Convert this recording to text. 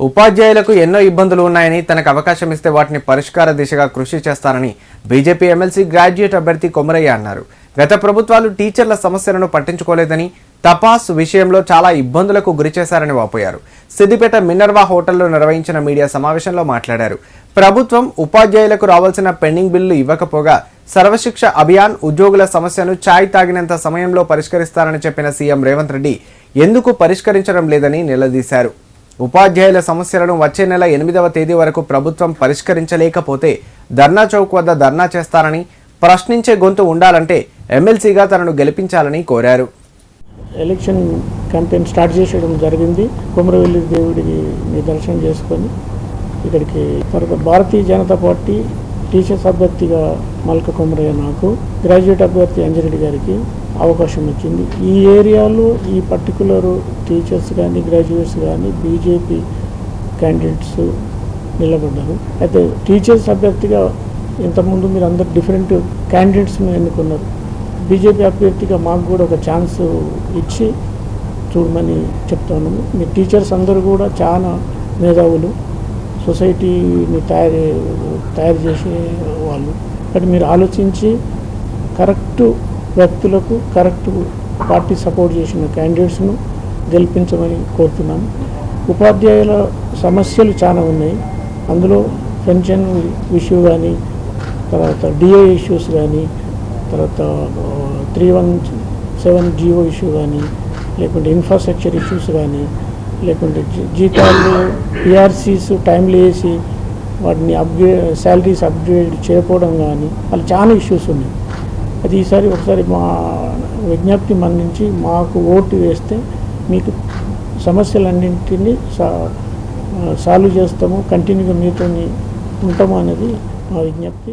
ఉపాధ్యాయులకు ఎన్నో ఇబ్బందులు ఉన్నాయని తనకు అవకాశం ఇస్తే వాటిని పరిష్కార దిశగా కృషి చేస్తానని బీజేపీ ఎమ్మెల్సీ గ్రాడ్యుయేట్ అభ్యర్థి కొమరయ్య అన్నారు. గత ప్రభుత్వాలు టీచర్ల సమస్యలను పట్టించుకోలేదని తపాస్ విషయంలో చాలా ఇబ్బందులకు గురిచేశారని వాపోయారు. సిద్దిపేట మినర్వా హోటల్లో నిర్వహించిన మీడియా సమావేశంలో మాట్లాడారు. ప్రభుత్వం ఉపాధ్యాయులకు రావాల్సిన పెండింగ్ బిల్లు ఇవ్వకపోగా సర్వశిక్ష అభియాన్ ఉద్యోగుల సమస్యను ఛాయ్ తాగినంత సమయంలో పరిష్కరిస్తారని చెప్పిన సీఎం రేవంత్ రెడ్డి ఎందుకు పరిష్కరించడం లేదని నిలదీశారు. ఉపాధ్యాయుల సమస్యలను వచ్చే నెల ఎనిమిదవ తేదీ వరకు ప్రభుత్వం పరిష్కరించలేకపోతే ధర్నా చౌక్ వద్ద ధర్నా చేస్తారని ప్రశ్నించే గొంతు ఉండాలంటే ఎమ్మెల్సీగా తనను గెలిపించాలని కోరారు. ఎలక్షన్ క్యాంపెయిన్ స్టార్ట్ చేసేయడం జరిగింది. కుమరవెల్లి దేవుడికి మీ దర్శనం చేసుకొని ఇక్కడికి తర్వాత భారతీయ జనతా పార్టీ టీచర్స్ అభ్యర్థిగా మల్క కుమరయ్య నాకు గ్రాడ్యుయేట్ అభ్యర్థి అంజరెడ్డి గారికి అవకాశం ఇచ్చింది. ఈ ఏరియాలో ఈ పర్టికులర్ టీచర్స్ కానీ గ్రాడ్యుయేట్స్ కానీ బీజేపీ క్యాండిడేట్స్ నిలబడ్డారు. అయితే టీచర్స్ అభ్యర్థిగా ఇంతకుముందు మీరు అందరు డిఫరెంట్ క్యాండిడేట్స్ని ఎన్నుకున్నారు. బీజేపీ అభ్యర్థిగా మాకు కూడా ఒక ఛాన్స్ ఇచ్చి చూడమని చెప్తాను మీ టీచర్స్ అందరూ కూడా చాలా మేధావులు. సొసైటీని తయారు తయారు చేసే వాళ్ళు. బట్ మీరు ఆలోచించి కరెక్ట్ వ్యక్తులకు కరెక్ట్ పార్టీ సపోర్ట్ చేసిన క్యాండిడేట్స్ను గెలిపించమని కోరుతున్నాను. ఉపాధ్యాయుల సమస్యలు చాలా ఉన్నాయి. అందులో పెన్షన్ ఇష్యూ కానీ తర్వాత డిఏ ఇష్యూస్ కానీ తర్వాత three one seven GO issue కానీ లేకుంటే ఇన్ఫ్రాస్ట్రక్చర్ ఇష్యూస్ కానీ లేకుంటే జీతాలు పిఆర్సీస్ టైంలో వేసి వాటిని అప్గ్రేడ్ శాలరీస్ అప్గ్రేడ్ చేయకపోవడం కానీ అలా చాలా ఇష్యూస్ ఉన్నాయి. అది ఈసారి ఒకసారి మా విజ్ఞప్తి మన్నించి మాకు ఓటు వేస్తే మీకు సమస్యలన్నింటినీ సా సాల్వ్ చేస్తాము కంటిన్యూగా మీతో ఉంటాము అనేది మా విజ్ఞప్తి.